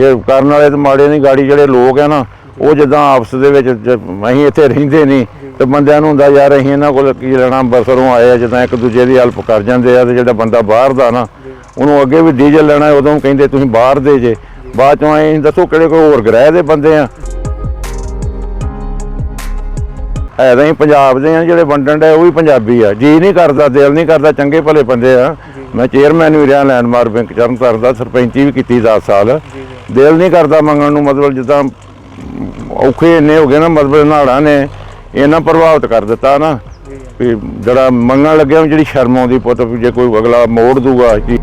ਇਹ ਕਰਨ ਵਾਲੇ ਤੇ ਮਾੜੇ ਨਹੀਂ, ਗਾੜੀ ਜਿਹੜੇ ਲੋਕ ਆ ਨਾ, ਉਹ ਜਿੱਦਾਂ ਆਪਸ ਦੇ ਵਿੱਚ ਜ- ਅਸੀਂ ਇੱਥੇ ਰਹਿੰਦੇ ਨਹੀਂ, ਤੇ ਬੰਦਿਆਂ ਨੂੰ ਹੁੰਦਾ ਯਾਰ ਅਸੀਂ ਇਹਨਾਂ ਕੋਲ ਕੀ ਲੈਣਾ ਬਸਰੋਂ ਆਏ ਆ, ਜਿੱਦਾਂ ਇੱਕ ਦੂਜੇ ਦੀ ਹੈਲਪ ਕਰ ਜਾਂਦੇ ਆ, ਤੇ ਜਿਹੜਾ ਬੰਦਾ ਬਾਹਰ ਦਾ ਨਾ, ਉਹਨੂੰ ਅੱਗੇ ਵੀ ਡੀਜ਼ਲ ਲੈਣਾ ਉਦੋਂ ਕਹਿੰਦੇ ਤੁਸੀਂ ਬਾਹਰ ਦੇ ਜੇ, ਬਾਅਦ ਚੋਂ ਐਂ ਦੱਸੋ ਕਿਹੜੇ ਕੋਈ ਹੋਰ ਗ੍ਰਹਿ ਦੇ ਬੰਦੇ ਆ। ਹੈ ਤਾਂ ਹੀ ਪੰਜਾਬ ਦੇ ਆ, ਜਿਹੜੇ ਵੰਡਣ ਦੇ ਉਹ ਵੀ ਪੰਜਾਬੀ ਆ। ਜੀ ਨਹੀਂ ਕਰਦਾ, ਦਿਲ ਨਹੀਂ ਕਰਦਾ, ਚੰਗੇ ਭਲੇ ਬੰਦੇ ਆ। ਮੈਂ ਚੇਅਰਮੈਨ ਵੀ ਰਿਹਾ ਲੈਂਡਮਾਰਕ ਬੈਂਕ ਚਰਨਸਰ ਦਾ ਸਰਪੰਚੀ ਵੀ ਕੀਤੀ 10 ਸਾਲ। ਦਿਲ ਨਹੀਂ ਕਰਦਾ ਮੰਗਣ ਨੂੰ, ਮਤਲਬ ਜਿੱਦਾਂ ਔਖੇ ਇੰਨੇ ਹੋ ਗਏ ਨਾ, ਮਤਲਬ ਨਾੜਾ ਨੇ ਇਹਨਾਂ ਪ੍ਰਭਾਵਿਤ ਕਰ ਦਿੱਤਾ ਨਾ, ਵੀ ਜਿਹੜਾ ਮੰਗਣ ਲੱਗਿਆ ਜਿਹੜੀ ਸ਼ਰਮ ਆਉਂਦੀ ਪੁੱਤ ਜੇ ਕੋਈ ਅਗਲਾ ਮੋੜ ਦੂਗਾ, ਜੀ।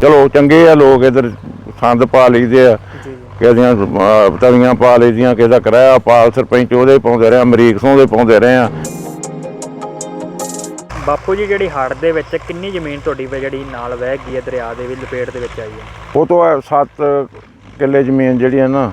ਚਲੋ, ਚੰਗੇ ਆ ਲੋਕ ਇਧਰ, ਸੰਦ ਪਾ ਲਈਦੇ ਆ ਕਿਸੇ ਦੀਆਂ ਤਵੀਆਂ ਪਾ ਲਈਦੀਆਂ, ਕਿਸੇ ਦਾ ਕਿਰਾਇਆ ਪਾਲ ਸਰਪੰਚ ਉਹਦੇ ਪਾਉਂਦੇ ਰਹੇ, ਅਮਰੀਕ ਸੋਂ ਦੇ ਪਾਉਂਦੇ ਰਹੇ ਆ। ਬਾਪੂ ਜੀ ਜਿਹੜੀ ਹੜ੍ਹ ਦੇ ਵਿੱਚ ਕਿੰਨੀ ਜ਼ਮੀਨ ਤੁਹਾਡੀ ਵਾ ਜਿਹੜੀ ਨਾਲ ਵਹਿ ਗਈ ਹੈ ਦਰਿਆ ਦੇ ਵੀ ਲਪੇਟ ਦੇ ਵਿੱਚ ਆਈ ਹੈ? ਉਹ ਤੋਂ 7 ਕਿੱਲੇ ਜ਼ਮੀਨ ਜਿਹੜੀ ਹੈ ਨਾ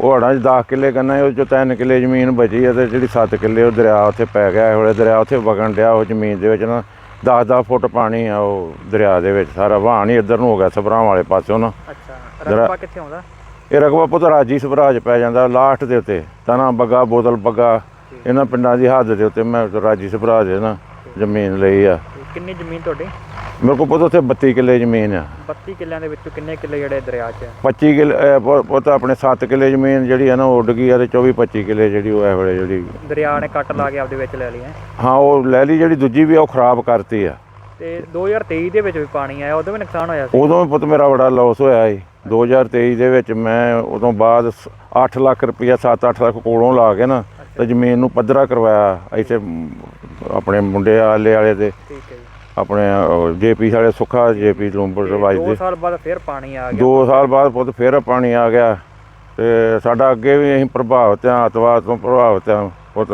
ਉਹ ਹੜਾਂ 'ਚ 10 ਕਿੱਲੇ ਕਰਨਾ ਉਹ ਚੋਂ 3 ਕਿੱਲੇ ਜ਼ਮੀਨ ਬਚੀ ਹੈ ਤੇ ਜਿਹੜੀ 7 ਕਿੱਲੇ ਉਹ ਦਰਿਆ ਉੱਥੇ ਪੈ ਗਿਆ ਇਹ ਵੇਲੇ ਦਰਿਆ ਉੱਥੇ ਵਗਣ ਡਿਆ ਉਹ ਜ਼ਮੀਨ ਦੇ ਵਿੱਚ ਨਾ 10-10 ਫੁੱਟ ਪਾਣੀ ਆ ਉਹ ਦਰਿਆ ਦੇ ਵਿੱਚ ਸਾਰਾ ਵਹਾਣ ਹੀ ਇੱਧਰ ਨੂੰ ਹੋ ਗਿਆ ਸਭਰਾਂ ਵਾਲੇ ਪਾਸਿਓਂ ਨਾ। ਅੱਛਾ ਰਕਬਾ ਕਿੱਥੇ ਆਉਂਦਾ? ਇਹ ਰਕਬਾ ਪੁੱਤ ਰਾਜੀ ਸਵਰਾਜ ਪੈ ਜਾਂਦਾ ਲਾਸਟ ਦੇ ਉੱਤੇ ਤਨਾ ਬੱਗਾ ਬੋਤਲ ਬੱਗਾ ਇਹਨਾਂ ਪਿੰਡਾਂ ਦੀ ਹੱਦ ਦੇ ਉੱਤੇ ਮੈਂ ਰਾਜੀ ਸਵਰਾਜ ਹੈ ਨਾ। ਜ਼ਮੀਨ ਲਈ ਆ। ਕਿੰਨੀ ਜ਼ਮੀਨ ਤੁਹਾਡੀ? ਮੇਰੇ ਕੋਲ ਪੁੱਤ ਉੱਥੇ 32 ਕਿੱਲੇ ਜ਼ਮੀਨ ਆ। 32 ਕਿੱਲਿਆਂ ਦੇ ਵਿੱਚੋਂ ਕਿੰਨੇ ਕਿੱਲੇ ਜਿਹੜੇ ਦਰਿਆ 'ਚ ਹੈ 25 ਕਿੱਲੇ ਪੁੱਤ ਆਪਣੇ 7 ਕਿੱਲੇ ਜ਼ਮੀਨ ਜਿਹੜੀ ਆ ਨਾ ਉੱਡ ਗਈ ਆ ਤੇ 24 25 ਕਿੱਲੇ ਜਿਹੜੀ ਉਹ ਇਹ ਵੇਲੇ ਜਿਹੜੀ ਦਰਿਆ ਨੇ ਕੱਟ ਲਾ ਕੇ ਆਪਦੇ ਵਿੱਚ ਲੈ ਲਈ ਹੈ। ਹਾਂ ਉਹ ਲੈ ਲਈ ਜਿਹੜੀ ਦੂਜੀ ਵੀ ਉਹ ਖਰਾਬ ਕਰਤੀ ਆ। ਤੇ 2023 ਦੇ ਵਿੱਚ ਵੀ ਪਾਣੀ ਆਇਆ ਉਦੋਂ ਵੀ ਨੁਕਸਾਨ ਹੋਇਆ ਸੀ? ਉਦੋਂ ਵੀ ਪੁੱਤ ਮੇਰਾ ਬੜਾ ਲਾਸ ਹੋਇਆ ਸੀ। 2023 ਦੇ ਵਿੱਚ ਮੈਂ ਉਦੋਂ ਬਾਅਦ 8 ਲੱਖ ਰੁਪਇਆ 7-8 ਲੱਖ ਕੋਲੋਂ ਲਾ ਕੇ ਨਾ ਤੇ ਜ਼ਮੀਨ ਨੂੰ ਪੱਧਰਾ ਕਰਵਾਇਆ ਇੱਥੇ ਆਪਣੇ ਮੁੰਡੇ ਆਲੇ ਵਾਲੇ ਤੇ ਠੀਕ ਹੈ ਜੀ। ਆਪਣੇ ਜੇਪੀ ਵਾਲੇ ਸੁੱਖਾ ਜੇਪੀ ਲੂੰਬਰ ਰਵਾਜ ਦੋ ਦੇ। ਸਾਲ ਬਾਅਦ ਫਿਰ ਪਾਣੀ ਆ ਗਿਆ। 2 ਸਾਲ ਬਾਅਦ ਪੁੱਤ ਫਿਰ ਪਾਣੀ ਆ ਗਿਆ। ਤੇ ਸਾਡਾ ਅੱਗੇ ਵੀ ਅਸੀਂ ਪ੍ਰਭਾਵਿਤ ਆ ਅਤਵਾਦ ਤੋਂ ਪ੍ਰਭਾਵਿਤ ਆ ਪੁੱਤ।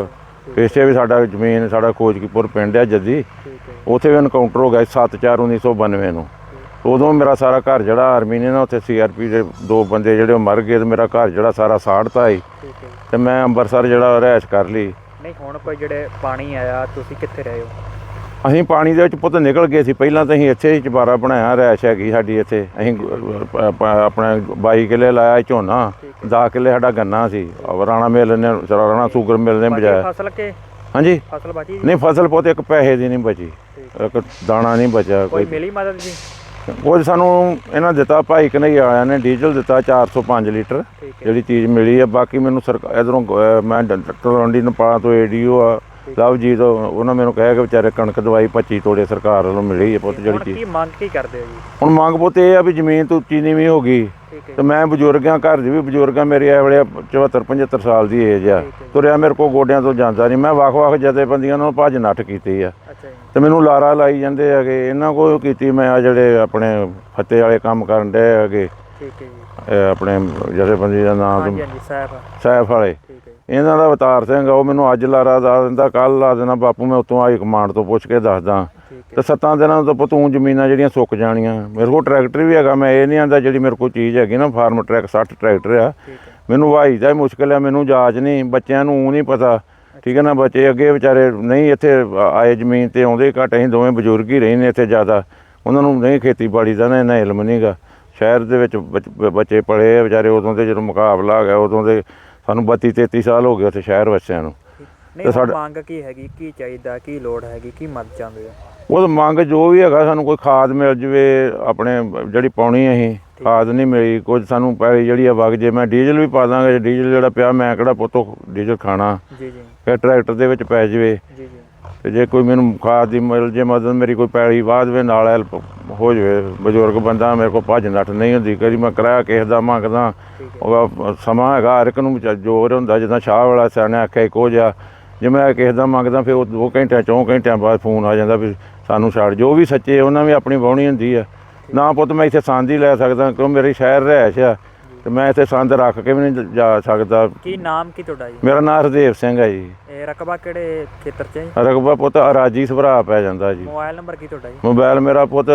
ਪਿੱਛੇ ਵੀ ਸਾਡਾ ਜ਼ਮੀਨ ਸਾਡਾ ਕੋਚਕੀਪੁਰ ਪਿੰਡ ਆ ਜੱਦੀ। ਉੱਥੇ ਵੀ ਐਨਕਾਊਂਟਰ ਹੋ ਗਿਆ 7/4/1992 ਨੂੰ। ਉਦੋਂ ਮੇਰਾ ਸਾਰਾ ਘਰ ਜਿਹੜਾ ਆਰਮੀ ਨੇ ਨਾ ਉੱਥੇ ਸੀਆਰਪੀ ਦੇ ਦੋ ਬੰਦੇ ਜਿਹੜੇ ਮਰ ਗਏ ਤੇ ਮੇਰਾ ਘਰ ਜਿਹੜਾ ਸਾਰਾ ਸਾੜਤਾ ਹੈ ਤੇ ਮੈਂ ਅੰਮ੍ਰਿਤਸਰ ਜਿਹੜਾ ਰਹਿਸ਼ ਕਰ ਲਈ। ਨਹੀਂ ਹੁਣ ਕੋਈ ਜਿਹੜੇ ਪਾਣੀ ਆਇਆ ਤੁਸੀਂ ਕਿੱਥੇ ਰਹੇ ਹੋ? ਅਸੀਂ ਪਾਣੀ ਦੇ ਵਿੱਚ ਪੁੱਤ ਨਿਕਲ ਗਏ ਸੀ। ਪਹਿਲਾਂ ਤਾਂ ਅਸੀਂ ਇੱਥੇ ਹੀ ਚਬਾਰਾ ਬਣਾਇਆ ਰੈਸ਼ ਹੈਗੀ ਸਾਡੀ ਇੱਥੇ। ਅਸੀਂ ਗੁ- ਬਾਈ ਅ- ਆਪਣਾ ਲਾਇਆ ਸੀ ਝੋਨਾ। 10 ਕਿੱਲੇ ਸਾਡਾ ਗੰਨਾ ਸੀ। ਰਾਣਾ ਮਿਲ ਨੇ ਰਾਣਾ ਸ਼ੂਗਰ ਮਿਲ ਨੇ ਬਜਾਇਆ ਫਸਲ ਕੇ? ਹਾਂਜੀ। ਫਸਲ ਬਚੀ ਨਹੀਂ ਫਸਲ ਪੁੱਤ ਇੱਕ ਪੈਸੇ ਦੀ ਨਹੀਂ ਬਚੀ। ਠੀਕ। ਇੱਕ ਦਾਣਾ ਨਹੀਂ ਬਚਿਆ ਕੋਈ ਕੋਈ ਮਿਲੀ ਮਦਦ ਜੀ? ਉਹ ਸਾਨੂੰ ਇਹਨਾਂ ਦਿੱਤਾ ਭਾਈ ਕਨਈਆ ਵਾਲਿਆਂ ਨੇ ਡੀਜ਼ਲ ਦਿੱਤਾ 405 ਲੀਟਰ ਜਿਹੜੀ ਚੀਜ਼ ਮਿਲੀ ਆ। ਬਾਕੀ ਮੈਨੂੰ ਸਰਕਾਰ ਇਧਰੋਂ ਮੈਂ ਤਲਵੰਡੀ ਨਪਾਲਾ ਤੋਂ ਏਡੀਓ ਆ ਲਵਜੀਤ ਉਹਨਾਂ ਮੈਨੂੰ ਕਹਿਆ ਕਿ ਵਿਚਾਰੇ ਕਣਕ ਦਵਾਈ 25 ਤੋੜੇ ਸਰਕਾਰ ਵੱਲੋਂ ਮਿਲੀ ਹੈ ਪੁੱਤ ਜਿਹੜੀ ਹੁਣ ਚੀਜ਼। ਮੰਗ ਕੀ ਕਰਦੇ ਹੋ ਜੀ? ਹੁਣ ਮੰਗ ਪੁੱਤ ਇਹ ਆ ਵੀ ਜ਼ਮੀਨ ਤੋਂ ਉੱਚੀ ਨੀਵੀਂ ਹੋ ਗਈ। ਠੀਕ ਹੈ ਤੇ ਮੈਂ ਬਜ਼ੁਰਗਾਂ ਘਰ ਦੀ ਵੀ ਬਜ਼ੁਰਗਾਂ ਮੇਰੀ ਇਹ ਵੇਲੇ 74 75 ਸਾਲ ਦੀ ਏਜ ਆ। ਤੁਰਿਆ ਮੇਰੇ ਕੋ ਗੋਡਿਆਂ ਤੋਂ ਜਾਂਦਾ ਨਹੀਂ। ਮੈਂ ਵੱਖ-ਵੱਖ ਜਥੇਬੰਦੀਆਂ ਨਾਲ ਭੱਜ ਨੱਠ ਕੀਤੀ ਆ। ਅੱਛਾ ਜੀ। ਤੇ ਮੈਨੂੰ ਲਾਰਾ ਲਾਈ ਜਾਂਦੇ ਹੈਗੇ। ਇਹਨਾਂ ਕੋਲ ਕੀਤੀ ਮੈਂ ਆ ਜਿਹੜੇ ਆਪਣੇ ਫੱਤੇ ਵਾਲੇ ਕੰਮ ਕਰਨ ਦੇ ਹੈਗੇ। ਠੀਕ ਹੈ ਜੀ। ਇਹ ਆਪਣੇ ਜਥੇਬੰਦੀ ਦਾ ਨਾਮ ਹਾਂਜੀ ਹਾਂਜੀ ਸਾਹਿਬ। ਸੈਫ ਵਾਲੇ। ਠੀਕ ਹੈ ਜੀ। ਇਹਨਾਂ ਦਾ ਅਵਤਾਰ ਸਿੰਘ ਉਹ ਮੈਨੂੰ ਅੱਜ ਲਾਰਾ ਦਾ ਦਿੰਦਾ ਕੱਲ ਲਾ ਦੇਣਾ ਬਾਪੂ ਮੈਂ ਉਤੋਂ ਆਈ ਕਮਾਂਡ ਤੋਂ ਪੁੱਛ ਕੇ ਦੱਸਦਾ। ਤੇ ਸੱਤਾਂ ਦਿਨਾਂ ਤੋਂ ਤੂੰ ਜ਼ਮੀਨਾਂ ਜਿਹੜੀਆਂ ਸੁੱਕ ਜਾਣੀਆਂ। ਮੇਰੇ ਕੋਲ ਟਰੈਕਟਰ ਵੀ ਹੈਗਾ ਮੈਂ ਇਹ ਨਹੀਂ ਆਂਦਾ ਜਿਹੜੀ ਮੇਰੇ ਕੋਲ ਚੀਜ਼ ਹੈਗੀ ਨਾ ਫਾਰਮ ਟਰੈਕ 60 ਟਰੈਕਟਰ ਆ। ਮੈਨੂੰ ਵਾਹੀ ਦਾ ਹੀ ਮੁਸ਼ਕਲ ਆ ਮੈਨੂੰ ਜਾਚ ਨਹੀਂ ਬੱਚਿਆਂ ਨੂੰ ਊਂ ਨਹੀਂ ਪਤਾ। ਠੀਕ ਹੈ ਨਾ ਬੱਚੇ ਅੱਗੇ ਵਿਚਾਰੇ ਨਹੀਂ ਇੱਥੇ ਆਏ ਜ਼ਮੀਨ ਤੇ ਆਉਂਦੇ ਘੱਟ ਅਸੀਂ ਦੋਵੇਂ ਬਜ਼ੁਰਗ ਹੀ ਰਹੇ ਨੇ ਇੱਥੇ ਜ਼ਿਆਦਾ। ਉਹਨਾਂ ਨੂੰ ਨਹੀਂ ਖੇਤੀਬਾੜੀ ਦਾ ਨਾ ਇੰਨਾ ਇਲਮ ਨਹੀਂਗਾ ਸ਼ਹਿਰ ਦੇ ਵਿੱਚ ਬੱਚ- ਆ ਵਿਚਾਰੇ ਉਦੋਂ ਦੇ ਜਦੋਂ ਮੁਕਾਬਲਾ ਆ ਗਿਆ ਉਦੋਂ ਦੇ ਸਾਨੂੰ 32 33 ਸਾਲ ਹੋ ਗਏ ਉੱਥੇ ਸ਼ਹਿਰ ਵਸਿਆਂ ਨੂੰ। ਨਹੀਂ ਸਾਡਾ- ਮੰਗ ਕੀ ਹੈਗੀ? ਕੀ ਚਾਹੀਦਾ? ਕੀ ਲੋੜ ਹੈਗੀ? ਕੀ ਮਦਦ ਚਾਹੁੰਦੇ ਹੋ? ਉਹ ਮੰਗ ਜੋ ਵੀ ਹੈਗਾ ਸਾਨੂੰ ਕੋਈ ਖਾਦ ਮਿਲ ਜਵੇ ਆਪਣੇ ਜਿਹੜੀ ਪਾਉਣੀ ਅਸੀਂ ਖਾਦ ਨਹੀਂ ਮਿਲੀ ਕੁਝ ਸਾਨੂੰ ਪੈਲੀ ਜਿਹੜੀ ਆ ਵਗ ਜੇ ਮੈਂ ਡੀਜ਼ਲ ਵੀ ਪਾ ਦਾਂਗਾ ਜੇ ਡੀਜ਼ਲ ਜਿਹੜਾ ਪਿਆ ਮੈਂ ਕਿਹੜਾ ਪੁੱਤੋ ਡੀਜ਼ਲ ਖਾਣਾ? ਜੀ ਜੀ। ਫਿਰ ਟਰੈਕਟਰ ਦੇ ਵਿੱਚ ਪੈ ਜਵੇ। ਜੀ ਜੀ। ਤੇ ਜੇ ਕੋਈ ਮੈਨੂੰ ਖਾਦ ਦੀ ਮਿਲ ਜੇ ਮਦਦ ਮੇਰੀ ਕੋਈ ਪੈਲੀ ਬਾਅਦ ਵਿੱਚ ਨਾਲ ਹੈਲਪ ਹੋ ਜਵੇ ਬਜ਼ੁਰਗ ਬੰਦਾ ਮੇਰੇ ਕੋਲ ਭੱਜ ਨੱਠ ਨਹੀਂ ਹੁੰਦੀ ਕਦੀ ਮੈਂ ਕਿਰਾਇਆ ਕਿਸੇ ਦਾ ਮੰਗਦਾ ਉਹ ਸਮਾਂ ਹੈਗਾ ਹਰ ਇੱਕ ਨੂੰ ਜੋਰ ਹੁੰਦਾ ਜਿੱਦਾਂ ਸ਼ਾਹ ਵਾਲਾ ਸਿਆਣੇ ਆਖਿਆ ਇੱਕੋ ਜਿਹਾ ਜੇ ਮੈਂ ਕਿਸੇ ਦਾ ਮੰਗਦਾ ਫਿਰ ਉਹ 2 ਘੰਟਿਆਂ 4 ਘੰਟਿਆਂ ਬਾਅਦ ਫੋਨ ਆ ਜਾਂਦਾ ਵੀ ਸਾਨੂੰ ਛੱਡ ਜੋ ਵੀ ਸੱਚੇ ਉਹਨਾਂ ਵੀ ਆਪਣੀ ਵਾਹੁਣੀ ਹੁੰਦੀ ਆ। ਨਾ ਪੁੱਤ ਮੈਂ ਇੱਥੇ ਸੰਦ ਹੀ ਲੈ ਸਕਦਾ ਕਿਉਂ ਮੇਰੇ ਸ਼ਹਿਰ ਰਹਿਸ਼ ਆ। ਤੇ ਮੈਂ ਇੱਥੇ ਸੰਦ ਰੱਖ ਕੇ ਵੀ ਨਹੀਂ ਜਾ ਸਕਦਾ। ਕੀ ਨਾਮ ਕੀ ਤੁਹਾਡਾ ਜੀ? ਮੇਰਾ ਨਾਮ ਹਰਦੇਵ ਸਿੰਘ ਹੈ ਜੀ। ਇਹ ਰਕਬਾ ਕਿਹੜੇ ਖੇਤਰ 'ਚ ਹੈ ਜੀ? ਰਕਬਾ ਪੁੱਤ ਅਰਾਜੀ ਸਭਰਾ ਪੈ ਜਾਂਦਾ ਜੀ। ਮੋਬਾਈਲ ਨੰਬਰ ਕੀ ਤੁਹਾਡਾ ਜੀ? ਮੋਬਾਈਲ ਮੇਰਾ ਪੁੱਤ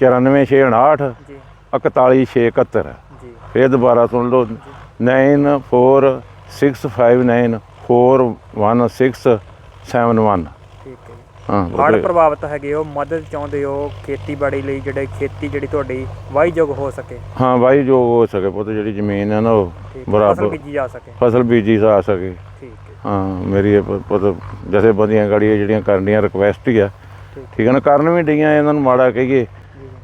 94659 ਜੀ। 41671 ਜੀ। ਫੇਰ ਦੁਬਾਰਾ ਸੁਣ ਲਓ 9465941671 ਠੀਕ ਹੈ ਜੀ ਹਾਂ ਹੜ੍ਹ ਪ੍ਰਭਾਵਿਤ ਹੈਗੇ ਹੋ ਮਦਦ ਚਾਹੁੰਦੇ ਹੋ ਖੇਤੀਬਾੜੀ ਲਈ ਜਿਹੜੇ ਖੇਤੀ ਜਿਹੜੀ ਤੁਹਾਡੀ ਵਾਹੀਯੋਗ ਹੋ ਸਕੇ। ਹਾਂ ਬਾਈ ਜੋ ਹੋ ਸਕੇ ਪੁੱਤ ਜਿਹੜੀ ਜ਼ਮੀਨ ਹੈ ਨਾ ਉਹ ਠੀਕ ਹੈ, ਫਸਲ ਬਰਾਬਰ ਬੀਜੀ ਜਾ ਸਕੇ। ਫਸਲ ਬੀਜੀ ਜਾ ਸਕੇ। ਠੀਕ ਹੈ। ਹਾਂ ਮੇਰੀ ਇਹ ਪੁ- ਪੁੱਤ ਜਥੇ ਬੰਦੀਆਂ ਗਾੜੀਆਂ ਜਿਹੜੀਆਂ ਕਰਨੀਆਂ ਰਿਕਵੈਸਟ ਹੀ ਆ। ਠੀਕ। ਠੀਕ ਹੈ ਨਾ ਕਰਨ ਵੀ ਡਈਆਂ ਇਹਨਾਂ ਨੂੰ ਮਾੜਾ ਕਹੀਏ।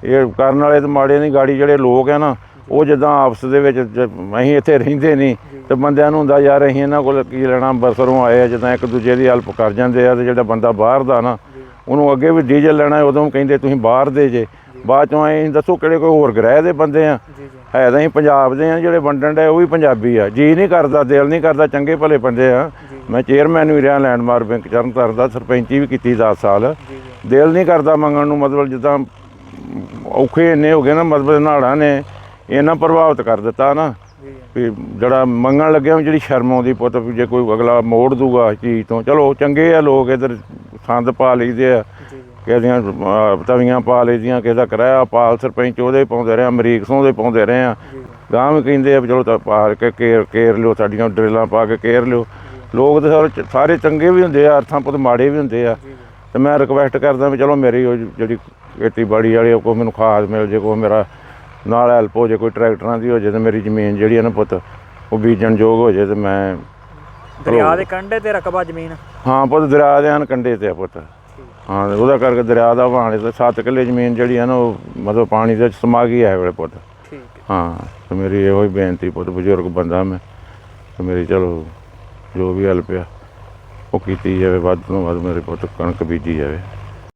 ਇਹ ਕਰਨ ਵਾਲੇ ਤੇ ਮਾੜੇ ਨਹੀਂ ਗਾੜੀ ਜਿਹੜੇ ਲੋਕ ਆ ਨਾ ਉਹ ਜਿੱਦਾਂ ਆਪਸ ਦੇ ਵਿੱਚ ਜ- ਅਸੀਂ ਇੱਥੇ ਰਹਿੰਦੇ ਨਹੀਂ ਤੇ ਬੰਦਿਆਂ ਨੂੰ ਹੁੰਦਾ ਯਾਰ ਅਸੀਂ ਇਹਨਾਂ ਕੋਲ ਕੀ ਲੈਣਾ ਅੰਬਰਸਰੋਂ ਆਏ ਆ ਜਿੱਦਾਂ ਇੱਕ ਦੂਜੇ ਦੀ ਹੈਲਪ ਕਰ ਜਾਂਦੇ ਆ ਤੇ ਜਿਹੜਾ ਬੰਦਾ ਬਾਹਰ ਦਾ ਨਾ ਉਹਨੂੰ ਅੱਗੇ ਵੀ ਡੀਜ਼ਲ ਲੈਣਾ ਉਦੋਂ ਕਹਿੰਦੇ ਤੁਸੀਂ ਬਾਹਰ ਦੇ ਜੇ। ਬਾਅਦ ਚੋਂ ਐਂ ਦੱਸੋ ਕਿਹੜੇ ਕੋਈ ਹੋਰ ਗ੍ਰਹਿ ਦੇ ਬੰਦੇ ਆ। ਹੈ ਤਾਂ ਅਸੀਂ ਪੰਜਾਬ ਦੇ ਆ ਜਿਹੜੇ ਵੰਡਣ ਦੇ ਉਹ ਵੀ ਪੰਜਾਬੀ ਆ। ਜੀ ਨਹੀਂ ਕਰਦਾ ਦਿਲ ਨਹੀਂ ਕਰਦਾ ਚੰਗੇ ਭਲੇ ਬੰਦੇ ਆ। ਮੈਂ ਚੇਅਰਮੈਨ ਵੀ ਰਿਹਾ ਲੈਂਡਮਾਰਕ ਬੈਂਕ ਚਰਨਤਾਰਨ ਦਾ ਸਰਪੰਚੀ ਵੀ ਕੀਤੀ 10 ਸਾਲ। ਦਿਲ ਨਹੀਂ ਕਰਦਾ ਮੰਗਣ ਨੂੰ ਮਤਲਬ ਜਿੱਦਾਂ ਔਖੇ ਇੰਨੇ ਹੋ ਗਏ ਨਾ ਮਤਲਬ ਨਾੜਾਂ ਨੇ ਇਹਨਾਂ ਪ੍ਰਭਾਵਿਤ ਕਰ ਦਿੱਤਾ ਨਾ। ਵੀ ਜਿਹੜਾ ਮੰਗਣ ਲੱਗਿਆ ਜਿਹੜੀ ਸ਼ਰਮ ਆਉਂਦੀ ਪੁੱਤ ਵੀ ਜੇ ਕੋਈ ਅਗਲਾ ਮੋੜ ਦੂਗਾ ਇਸ ਚੀਜ਼ ਤੋਂ। ਚਲੋ ਚੰਗੇ ਆ ਲੋਕ ਇਧਰ ਸੰਦ ਪਾ ਲਈਦੇ ਆ ਜੀ ਜੀ। ਕਿਸੇ ਦੀਆਂ ਅਹ, ਤਵੀਆਂ ਪਾ ਲਈਦੀਆਂ ਕਿਸੇ ਦਾ ਕਿਰਾਇਆ ਪਾਲ ਸਰਪੰਚ ਉਹਦੇ ਪਾਉਂਦੇ ਰਹੇ ਅਮਰੀਕ ਸੋਂ ਦੇ ਪਾਉਂਦੇ ਰਹੇ ਆ। ਗਾਂ ਵੀ ਕਹਿੰਦੇ ਆ ਚਲੋ ਤਾਂ ਪਾ ਕੇ ਕੇਰ ਕੇਰ ਲਿਓ ਸਾਡੀਆਂ ਡਰਿਲਾਂ ਪਾ ਕੇ ਕੇਰ ਲਿਓ। ਲੋਕ ਤਾਂ ਸਾਰੇ ਚੰਗੇ ਵੀ ਹੁੰਦੇ ਆ ਅਰਥਾਂ ਪੁੱਤ ਮਾੜੇ ਵੀ ਹੁੰਦੇ ਆ। ਤੇ ਮੈਂ ਰਿਕਵੈਸਟ ਕਰਦਾ ਵੀ ਚਲੋ ਮੇਰੀ ਜਿਹੜੀ ਖੇਤੀਬਾੜੀ ਵਾਲੀ ਕੋਈ ਮੈਨੂੰ ਖਾਦ ਮਿਲ ਜੇ ਕੋਈ ਮੇਰਾ ਨਾਲ ਹੈਲਪ ਹੋ ਜੇ ਕੋਈ ਟਰੈਕਟਰਾਂ ਦੀ ਹੋ ਜੇ ਤੇ ਮੇਰੀ ਜ਼ਮੀਨ ਜਿਹੜੀ ਆ ਨਾ ਪੁੱਤ ਉਹ ਬੀਜਣ ਯੋਗ ਹੋ ਜੇ ਤੇ ਮੈਂ ਦਰਿਆ ਦੇ ਕੰਢੇ ਤੇ ਰਕਬਾ ਜ਼ਮੀਨ। ਹਾਂ ਪੁੱਤ ਦਰਿਆ ਦੇ ਹਨ ਕੰਢੇ ਤੇ ਆ ਪੁੱਤ। ਹਾਂ ਉਹਦਾ ਕਰਕੇ ਦਰਿਆ ਦਾ ਵਹਾਣੇ ਤੇ 7 ਕਿੱਲੇ ਜ਼ਮੀਨ ਜਿਹੜੀ ਆ ਨਾ ਉਹ ਮਤਲਬ ਪਾਣੀ ਦੇ ਵਿੱਚ ਸਮਾ ਗਈ ਹੈ ਵੇਲੇ ਪੁੱਤ। ਠੀਕ ਹੈ। ਹਾਂ ਤੇ ਮੇਰੀ ਇਹੋ ਹੀ ਬੇਨਤੀ ਪੁੱਤ ਬਜ਼ੁਰਗ ਬੰਦਾ ਮੈਂ ਤੇ ਮੇਰੀ ਚਲੋ ਜੋ ਵੀ ਹੈਲਪ ਆ ਉਹ ਕੀਤੀ ਜਾਵੇ ਵੱਧ ਤੋਂ ਵੱਧ ਮੇਰੇ ਪੁੱਤ ਕਣਕ ਬੀਜੀ ਜਾਵੇ।